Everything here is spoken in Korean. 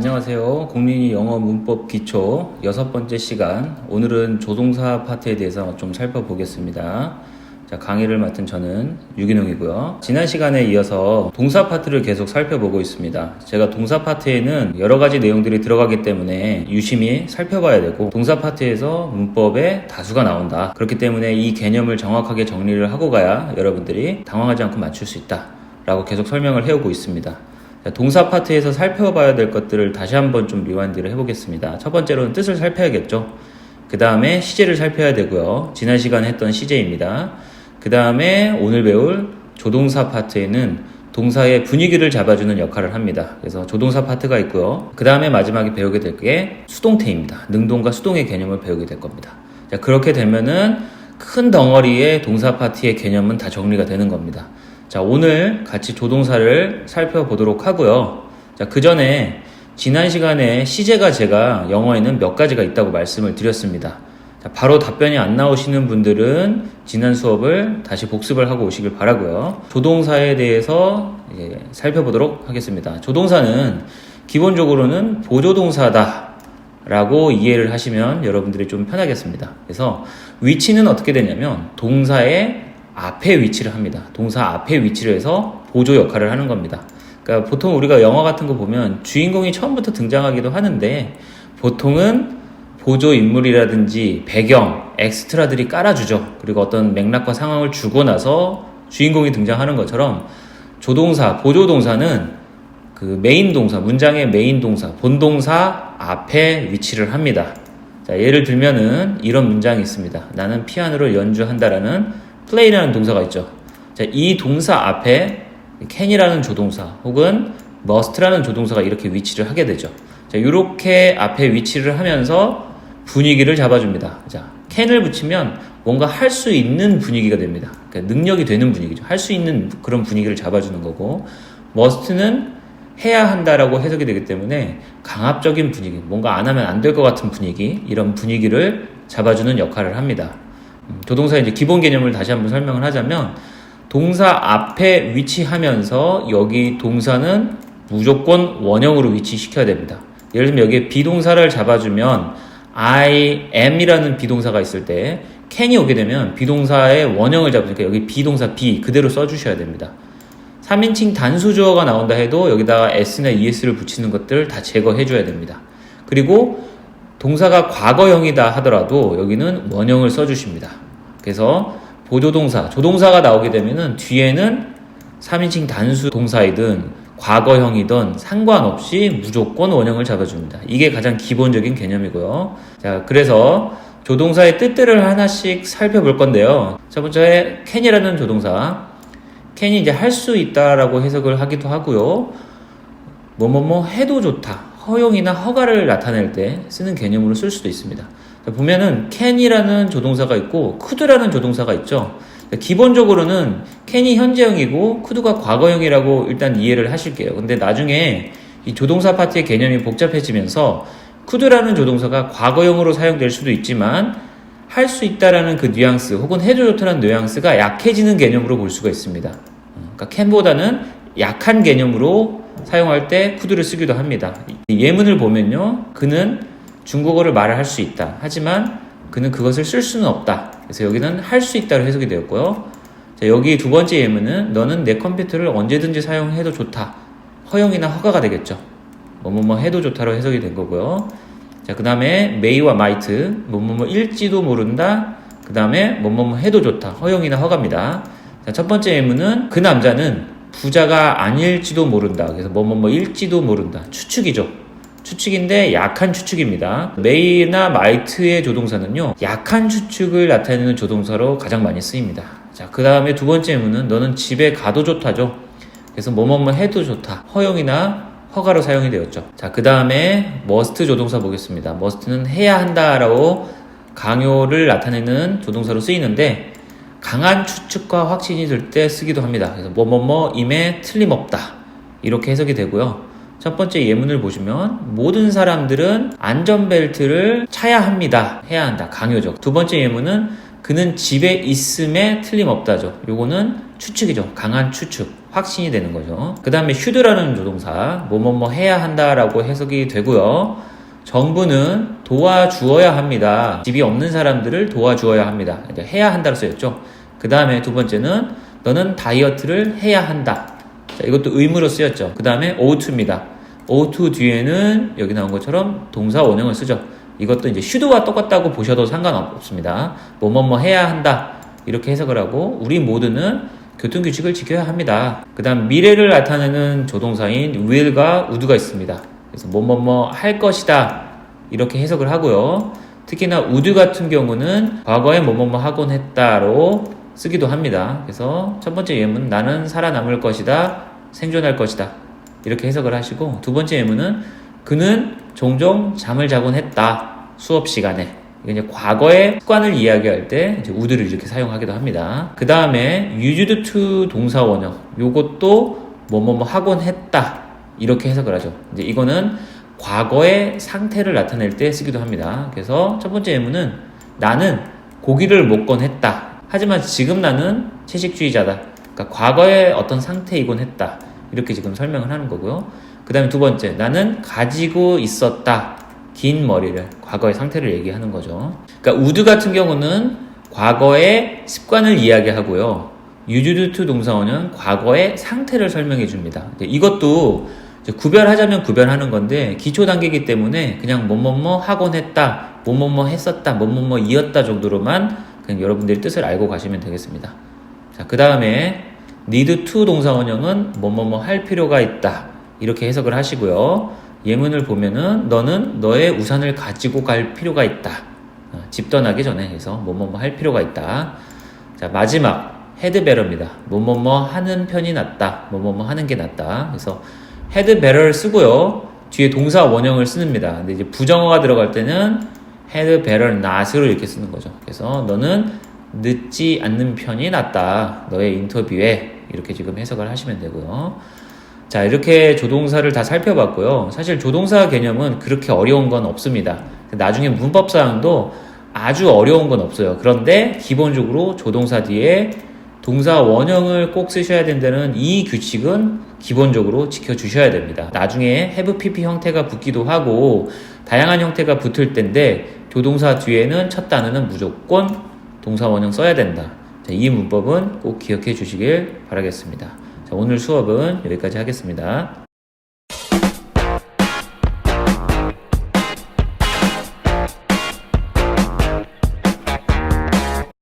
안녕하세요. 국민이 영어 문법 기초 여섯 번째 시간. 오늘은 조동사 파트에 대해서 좀 살펴보겠습니다. 자, 강의를 맡은 저는 유기농이고요. 지난 시간에 이어서 동사 파트를 계속 살펴보고 있습니다. 제가 동사 파트에는 여러 가지 내용들이 들어가기 때문에 유심히 살펴봐야 되고 동사 파트에서 문법에 다수가 나온다. 그렇기 때문에 이 개념을 정확하게 정리를 하고 가야 여러분들이 당황하지 않고 맞출 수 있다. 라고 계속 설명을 해오고 있습니다. 자, 동사 파트에서 살펴봐야 될 것들을 다시 한번 좀 리와인드를 해보겠습니다. 첫 번째로는 뜻을 살펴야겠죠. 그 다음에 시제를 살펴야 되고요. 지난 시간에 했던 시제입니다. 그 다음에 오늘 배울 조동사 파트에는 동사의 분위기를 잡아주는 역할을 합니다. 그래서 조동사 파트가 있고요. 그 다음에 마지막에 배우게 될 게 수동태입니다. 능동과 수동의 개념을 배우게 될 겁니다. 자, 그렇게 되면은 큰 덩어리의 동사 파트의 개념은 다 정리가 되는 겁니다. 자, 오늘 같이 조동사를 살펴보도록 하고요. 자, 그 전에 지난 시간에 시제가 제가 영어에는 몇 가지가 있다고 말씀을 드렸습니다. 자, 바로 답변이 안 나오시는 분들은 지난 수업을 다시 복습을 하고 오시길 바라고요. 조동사에 대해서 살펴보도록 하겠습니다. 조동사는 기본적으로는 보조동사다. 라고 이해를 하시면 여러분들이 좀 편하겠습니다. 그래서 위치는 어떻게 되냐면 동사의 앞에 위치를 합니다. 동사 앞에 위치를 해서 보조 역할을 하는 겁니다. 그러니까 보통 우리가 영화 같은 거 보면 주인공이 처음부터 등장하기도 하는데 보통은 보조 인물이라든지 배경, 엑스트라들이 깔아주죠. 그리고 어떤 맥락과 상황을 주고 나서 주인공이 등장하는 것처럼 조동사, 보조동사는 그 메인 동사, 문장의 메인 동사, 본동사 앞에 위치를 합니다. 자, 예를 들면은 이런 문장이 있습니다. 나는 피아노를 연주한다라는 play라는 동사가 있죠. 자, 이 동사 앞에 can이라는 조동사 혹은 must라는 조동사가 이렇게 위치를 하게 되죠. 자, 이렇게 앞에 위치를 하면서 분위기를 잡아줍니다. 자, can을 붙이면 뭔가 할 수 있는 분위기가 됩니다. 그러니까 능력이 되는 분위기죠. 할 수 있는 그런 분위기를 잡아주는 거고, must는 해야 한다라고 해석이 되기 때문에 강압적인 분위기, 뭔가 안 하면 안 될 것 같은 분위기, 이런 분위기를 잡아주는 역할을 합니다. 음, 조동사의 이제 기본 개념을 다시 한번 설명을 하자면, 동사 앞에 위치하면서 여기 동사는 무조건 원형으로 위치시켜야 됩니다. 예를 들면 여기에 비동사를 잡아주면 I am이라는 비동사가 있을 때 can이 오게 되면 비동사의 원형을 잡으니까 여기 비동사 be 그대로 써주셔야 됩니다. 3인칭 단수 주어가 나온다 해도 여기다가 s나 es를 붙이는 것들 다 제거해 줘야 됩니다. 그리고 동사가 과거형이다 하더라도 여기는 원형을 써주십니다. 그래서 보조동사, 조동사가 나오게 되면은 뒤에는 3인칭 단수 동사이든 과거형이든 상관없이 무조건 원형을 잡아줍니다. 이게 가장 기본적인 개념이고요. 자, 그래서 조동사의 뜻들을 하나씩 살펴볼 건데요. 첫 번째, can이라는 조동사. can이 이제 할 수 있다라고 해석을 하기도 하고요. 뭐뭐뭐 해도 좋다. 허용이나 허가를 나타낼 때 쓰는 개념으로 쓸 수도 있습니다. 자, 보면은 can이라는 조동사가 있고 could라는 조동사가 있죠. 기본적으로는 can이 현재형이고 could가 과거형이라고 일단 이해를 하실게요. 근데 나중에 이 조동사 파트의 개념이 복잡해지면서 could라는 조동사가 과거형으로 사용될 수도 있지만 할 수 있다라는 그 뉘앙스 혹은 해도 좋다는 뉘앙스가 약해지는 개념으로 볼 수가 있습니다. 그러니까 can보다는 약한 개념으로 사용할 때 could를 쓰기도 합니다. 예문을 보면요. 그는 중국어를 말을 할 수 있다. 하지만 그는 그것을 쓸 수는 없다. 그래서 여기는 할 수 있다로 해석이 되었고요. 자, 여기 두 번째 예문은 너는 내 컴퓨터를 언제든지 사용해도 좋다. 허용이나 허가가 되겠죠. 뭐뭐뭐 해도 좋다로 해석이 된 거고요. 자, 그 다음에 메이와 마이트, 뭐뭐뭐 일지도 모른다. 그 다음에 뭐뭐뭐 해도 좋다. 허용이나 허가입니다. 자, 첫 번째 예문은 그 남자는 부자가 아닐지도 모른다. 그래서 뭐뭐뭐 일지도 모른다. 추측이죠. 추측인데 약한 추측입니다. 메이나 마이트의 조동사는요, 약한 추측을 나타내는 조동사로 가장 많이 쓰입니다. 자, 그 다음에 두 번째 예문은 너는 집에 가도 좋다죠. 그래서 뭐뭐뭐 해도 좋다. 허용이나 허가로 사용이 되었죠. 자, 그 다음에 must 조동사 보겠습니다. must는 해야 한다라고 강요를 나타내는 조동사로 쓰이는데 강한 추측과 확신이 들 때 쓰기도 합니다. 그래서 뭐뭐뭐임에 틀림없다. 이렇게 해석이 되고요. 첫 번째 예문을 보시면 모든 사람들은 안전벨트를 차야 합니다. 해야 한다. 강요적. 두 번째 예문은 그는 집에 있음에 틀림없다죠. 요거는 추측이죠. 강한 추측. 확신이 되는 거죠. 그 다음에 should라는 조동사, 뭐뭐뭐 해야 한다라고 해석이 되고요. 정부는 도와주어야 합니다. 집이 없는 사람들을 도와주어야 합니다. 이제 해야 한다로 쓰였죠. 그 다음에 두 번째는 너는 다이어트를 해야 한다. 자, 이것도 의무로 쓰였죠. 그 다음에 oughto입니다. ought 뒤에는 여기 나온 것처럼 동사 원형을 쓰죠. 이것도 이제 should와 똑같다고 보셔도 상관없습니다. 뭐뭐뭐 해야 한다. 이렇게 해석을 하고 우리 모두는 교통규칙을 지켜야 합니다. 그 다음 미래를 나타내는 조동사인 will과 would가 있습니다. 그래서 뭐뭐뭐 할 것이다. 이렇게 해석을 하고요. 특히나 would 같은 경우는 과거에 뭐뭐뭐 하곤 했다로 쓰기도 합니다. 그래서 첫 번째 예문 나는 살아남을 것이다. 생존할 것이다. 이렇게 해석을 하시고 두 번째 예문은 그는 종종 잠을 자곤 했다. 수업 시간에. 이제 과거의 습관을 이야기할 때 이제 would를 이렇게 사용하기도 합니다. 그 다음에 used to 동사 원형. 요것도 뭐뭐뭐 하곤 했다. 이렇게 해석을 하죠. 이제 이거는 과거의 상태를 나타낼 때 쓰기도 합니다. 그래서 첫 번째 예문은 나는 고기를 먹곤 했다. 하지만 지금 나는 채식주의자다. 그러니까 과거의 어떤 상태이곤 했다. 이렇게 지금 설명을 하는 거고요. 그 다음에 두 번째, 나는 가지고 있었다. 긴 머리를, 과거의 상태를 얘기하는 거죠. 그러니까 우드 같은 경우는 과거의 습관을 이야기하고요. 유주드투 동사원은 과거의 상태를 설명해 줍니다. 이것도 이제 구별하자면 구별하는 건데 기초 단계이기 때문에 그냥 뭐뭐뭐 하곤 했다, 뭐뭐뭐 했었다, 뭐뭐뭐 이었다 정도로만 그냥 여러분들이 뜻을 알고 가시면 되겠습니다. 자, 그 다음에 need to 동사 원형은 뭐뭐뭐 할 필요가 있다. 이렇게 해석을 하시고요. 예문을 보면은 너는 너의 우산을 가지고 갈 필요가 있다. 어, 집 떠나기 전에 해서 뭐뭐뭐 할 필요가 있다. 자, 마지막 헤드베러입니다. 뭐뭐뭐 하는 편이 낫다. 뭐뭐뭐 하는 게 낫다. 그래서 헤드베러를 쓰고요. 뒤에 동사 원형을 쓰는니다 근데 이제 부정어가 들어갈 때는 had better not으로 이렇게 쓰는 거죠. 그래서 너는 늦지 않는 편이 낫다. 너의 인터뷰에 이렇게 지금 해석을 하시면 되고요. 자, 이렇게 조동사를 다 살펴봤고요. 사실 조동사 개념은 그렇게 어려운 건 없습니다. 나중에 문법 사항도 아주 어려운 건 없어요. 그런데 기본적으로 조동사 뒤에 동사 원형을 꼭 쓰셔야 된다는 이 규칙은 기본적으로 지켜주셔야 됩니다. 나중에 have pp 형태가 붙기도 하고 다양한 형태가 붙을 텐데 조동사 뒤에는 첫 단어는 무조건 동사 원형 써야 된다. 자, 이 문법은 꼭 기억해 주시길 바라겠습니다. 자, 오늘 수업은 여기까지 하겠습니다.